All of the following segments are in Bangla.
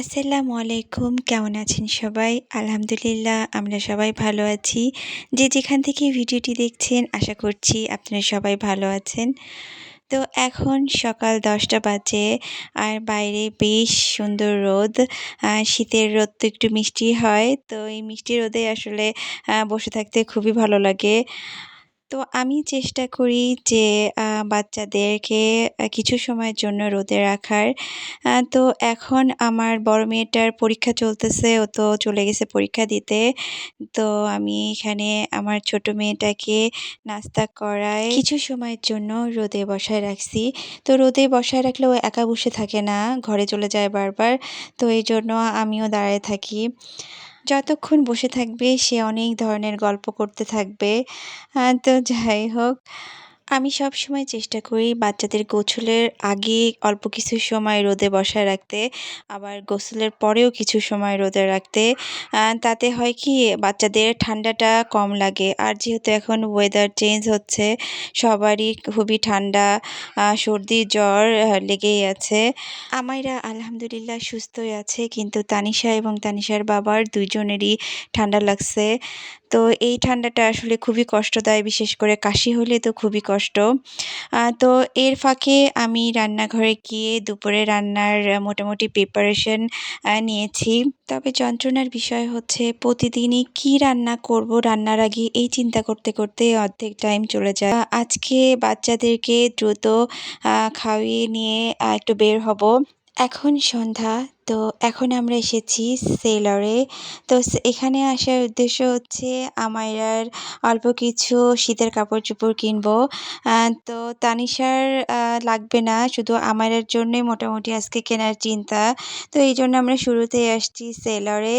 আসসালামু আলাইকুম, কেমন আছেন সবাই? আলহামদুলিল্লাহ, আমরা সবাই ভালো আছি। যে যেখান থেকে ভিডিওটি দেখছেন, আশা করছি আপনারা সবাই ভালো আছেন। তো এখন সকাল দশটা বাজে, আর বাইরে বেশ সুন্দর রোদ। শীতের রোদ তো একটু মিষ্টি হয়, তো এই মিষ্টি রোদে আসলে বসে থাকতে খুবই ভালো লাগে। তো আমি চেষ্টা করি যে বাচ্চাদেরকে কিছু সময়ের জন্য রোদে রাখার। তো এখন আমার বড় মেয়েটার পরীক্ষা চলতেছে, ও তো চলে গেছে পরীক্ষা দিতে। তো আমি এখানে আমার ছোট মেয়েটাকে নাস্তা করায় কিছু সময়ের জন্য রোদে বসায় রাখছি। তো রোদে বসায় রাখলে ও একা বসে থাকে না, ঘরে চলে যায় বারবার। তো এই জন্য আমিও দাঁড়ায় থাকি। যতক্ষণ বসে থাকবে সে অনেক ধরনের গল্প করতে থাকবে। তো যাই হোক। আমি সব সময় চেষ্টা করি বাচ্চাদের গোসলের আগে অল্প কিছু সময় রোদে বসায় রাখতে, আবার গোসলের পরেও কিছু সময় রোদে রাখতে। তাতে হয় কি, বাচ্চাদের ঠান্ডাটা কম লাগে। আর যেহেতু এখন ওয়েদার চেঞ্জ হচ্ছে, সবারই খুবই ঠান্ডা সর্দি জ্বর লেগেই আছে। আমাইরা আলহামদুলিল্লাহ সুস্থই আছে, কিন্তু তানিশা এবং তানিশার বাবার দুইজনেরই ঠান্ডা লাগছে। তো এই ঠান্ডাটা আসলে খুবই কষ্টদায় বিশেষ করে কাশি হলে তো খুবই কষ্ট। তো এর ফাঁকে আমি রান্নাঘরে গিয়ে দুপুরে রান্নার মোটামুটি প্রিপারেশন নিয়েছি। তবে যন্ত্রণার বিষয় হচ্ছে প্রতিদিনই কি রান্না করব, রান্নার আগে এই চিন্তা করতে করতে অর্ধেক টাইম চলে যায়। আজকে বাচ্চাদেরকে দ্রুত খাইয়ে নিয়ে একটু বের হব। এখন সন্ধ্যা তো এখন আমরা এসেছি সেলরে তো এখানে আসার উদ্দেশ্য হচ্ছে আমাইরার অল্প কিছু শীতের কাপড় চোপড় কিনবো তো তানিশার লাগবে না, শুধু আমাইরার জন্যই মোটামুটি আজকে কেনার চিন্তা। তো এই জন্য আমরা শুরুতেই আসছি সেলরে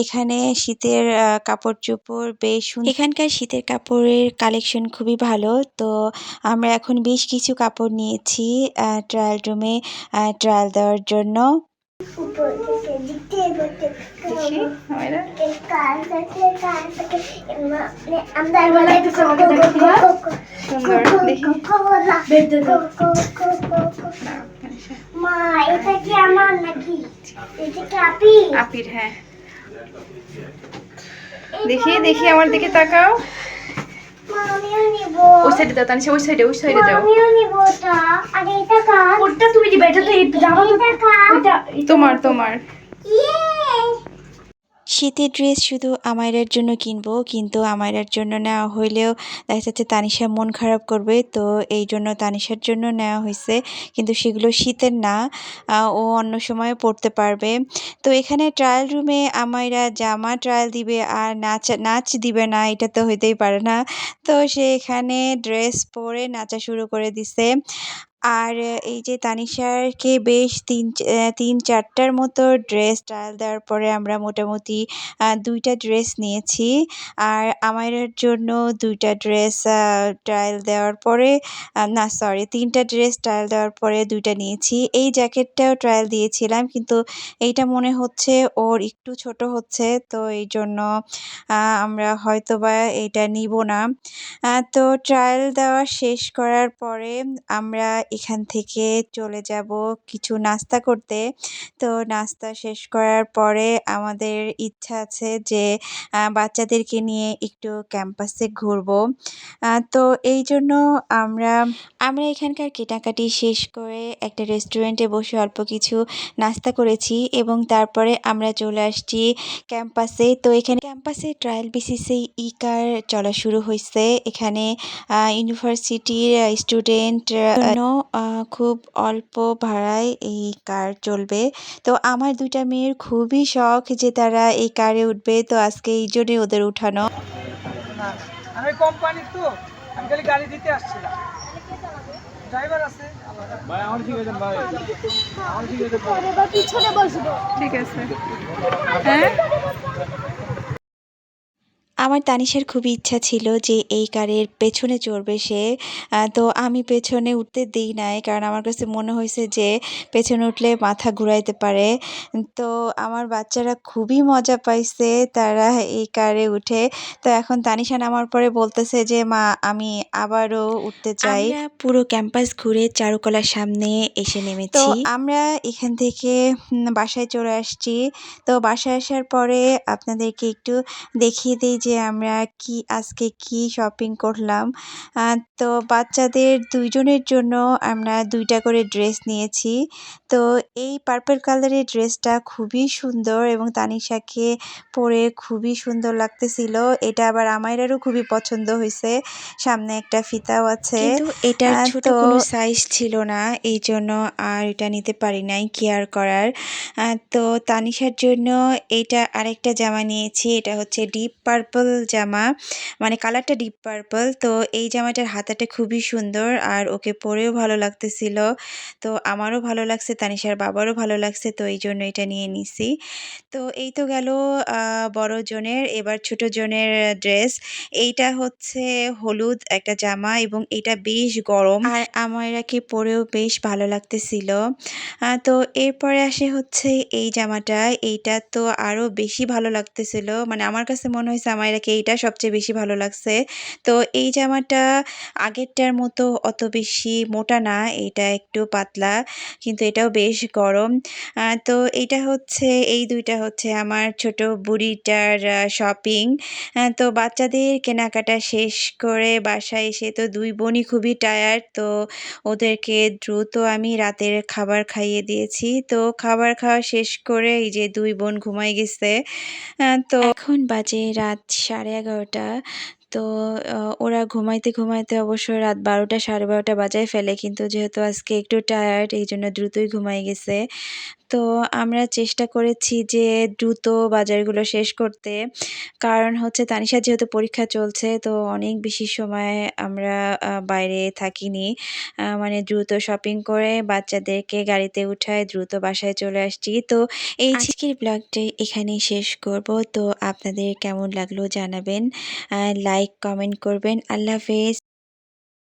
এখানে শীতের কাপড় চোপড় বেশ এখানকার শীতের কাপড়ের কালেকশন খুবই ভালো। তো আমরা এখন বেশ কিছু কাপড় নিয়েছি ট্রায়াল রুমে ট্রায়াল দেওয়ার জন্য। দেখি আমারা সুন্দর দেখি মা এটা কি আমার নাকি এটা কি আপি আপির হ্যাঁ দেখি দেখি আমার দিকে তাকাও মা আমিও নিব ওই সাইডে দাও তানিশা ওই সাইডে ওই সাইডে দাও আমিও নিব ওটা আর এটা কার ওটা তুমি দিবা এটা তো এই জামা তো এটা কার ওটা তোমার তোমার। শীতের ড্রেস শুধু আমায়রার জন্য কিনবো কিন্তু আমায়রার জন্য নেওয়া হইলেও দেখা যাচ্ছে তানিশা মন খারাপ করবে তো এই জন্য তানিশার জন্য নেওয়া হয়েছে কিন্তু সেগুলো শীতের না ও অন্য সময়ে পরতে পারবে। তো এখানে ট্রায়াল রুমে আমায়রা জামা ট্রায়াল দিবে আর নাচ নাচ দিবে না এটা তো হইতেই পারে না। তো সে এখানে ড্রেস পরে নাচা শুরু করে দিছে। আর এই যে তানিশারকে বেশ তিন তিন চারটার মতো ড্রেস ট্রায়াল দেওয়ার পরে আমরা মোটামুটি দুইটা ড্রেস নিয়েছি। আর আমাদের জন্য দুইটা ড্রেস ট্রায়াল দেওয়ার পরে না সরি তিনটা ড্রেস ট্রায়াল দেওয়ার পরে দুইটা নিয়েছি। এই জ্যাকেটটাও ট্রায়াল দিয়েছিলাম, কিন্তু এইটা মনে হচ্ছে ওর একটু ছোট হচ্ছে, তো এই জন্য আমরা হয়তো বা এটা নিব না। তো ট্রায়াল দেওয়া শেষ করার পরে আমরা এখান থেকে চলে যাব কিছু নাস্তা করতে। তো নাস্তা শেষ করার পরে আমাদের ইচ্ছা আছে যে বাচ্চাদেরকে নিয়ে একটু ক্যাম্পাসে ঘুরবো। তো এই জন্য আমরা আমরা এখানকার কেনাকাটি শেষ করে একটা রেস্টুরেন্টে বসে অল্প কিছু নাস্তা করেছি এবং তারপরে আমরা চলে আসছি ক্যাম্পাসে। তো এখানে ক্যাম্পাসে ট্রায়াল বেসিসে ই কার চলা শুরু হয়েছে এখানে ইউনিভার্সিটির স্টুডেন্ট খুব অল্প ভাড়ায় এই কার চলবে। তো আমার দুইটা মেয়ের খুবই শখ যে তারা এই কারে উঠবে। তো আজকে এই জন্যে ওদের উঠানো। আমি কোম্পানি তো। আমি খালি গাড়ি দিতে আসছিলাম। ড্রাইভার আছে। ভাই আমার ঠিক আছে ভাই? আমার ঠিক আছে পিছনে বসবো। ঠিক আছে। হ্যাঁ? আমার তানিশার খুবই ইচ্ছা ছিল যে এই কারের পেছনে চড়বে সে। তো আমি পেছনে উঠতে দিই নাই কারণ আমার কাছে মনে হয়েছে যে পেছনে উঠলে মাথা ঘুরাইতে পারে। তো আমার বাচ্চারা খুবই মজা পাইছে তারা এই কারে উঠে। তো এখন তানিশা নামার পরে বলতেছে যে মা আমি আবারও উঠতে চাই। পুরো ক্যাম্পাস ঘুরে চারুকলার সামনে এসে নেমেছি। তো আমরা এখান থেকে বাসায় চলে আসছি। তো বাসায় আসার পরে আপনাদেরকে একটু দেখিয়ে দিই যে আমরা কি আজকে কি শপিং করলাম? তো বাচ্চাদের দুইজনের জন্য আমরা দুইটা করে ড্রেস নিয়েছি। তো এই পার্পল কালারের ড্রেসটা খুবই সুন্দর এবং তানিশাকে পরে খুবই সুন্দর লাগতেছিল। এটা আবার আমাইরারও খুবই পছন্দ হয়েছে। সামনে একটা ফিতাও আছে। এটার ছোট কোনো সাইজ ছিল না এই জন্য আর এটা নিতে পারি নাই কেয়ার করার। তো তানিশার জন্য এটা আরেকটা জামা নিয়েছি এটা হচ্ছে ডিপ পার্পল জামা মানে কালারটা ডিপ পার্পল তো এই জামাটার হাতাটা খুবই সুন্দর আর ওকে পরেও ভালো লাগতেছিল। তো আমারও ভালো লাগছে, তানিশার বাবারও ভালো লাগছে, তো এই জন্য এটা নিয়ে নিছি। তো এই তো গেল বড় জনের, এবার ছোট জনের ড্রেস এইটা হচ্ছে হলুদ একটা জামা এবং এটা বেশ গরম। আর আমায়রাকে পরেও বেশ ভালো লাগতেছিল। তো এরপরে আসে হচ্ছে এই জামাটা। এইটা তো আরও বেশি ভালো লাগতেছিল। মানে আমার কাছে মনে হয়েছে আমায়রাকে এইটা সবচেয়ে বেশি ভালো লাগছে। তো এই জামাটা আগেরটার মতো অত বেশি মোটা না, এটা একটু পাতলা, কিন্তু এটাও বেশ গরম। তো এটা হচ্ছে, এই দুইটা হচ্ছে আমার ছোট বুড়িটার শপিং তো বাচ্চাদের কেনাকাটা শেষ করে বাসায় এসে তো দুই বোনই খুবই টায়ার্ড তো ওদেরকে দ্রুত আমি রাতের খাবার খাইয়ে দিয়েছি। তো খাবার খাওয়া শেষ করে এই যে দুই বোন ঘুমাই গেছে। তো এখন বাজে রাত সাড়ে এগারোটা। তো ওরা ঘুমাইতে ঘুমাইতে অবশ্য রাত বারোটা, সাড়ে বারোটা বাজায় ফেলে। কিন্তু যেহেতু আজকে একটু টায়ার্ড এই জন্য দ্রুতই ঘুমাই গেছে। তো আমরা চেষ্টা করেছি যে দ্রুত বাজারগুলো শেষ করতে। কারণ হচ্ছে তানিশা যেহেতু পরীক্ষা চলছে তো অনেক বেশি সময় আমরা বাইরে থাকিনি। মানে দ্রুত শপিং করে বাচ্চাদেরকে গাড়িতে উঠায় দ্রুত বাসায় চলে আসছি। তো এই আজকের ব্লগটি এখানেই শেষ করব। তো আপনাদের কেমন লাগল জানাবেন। লাইক কমেন্ট করবেন। আল্লাহ হাফেজ।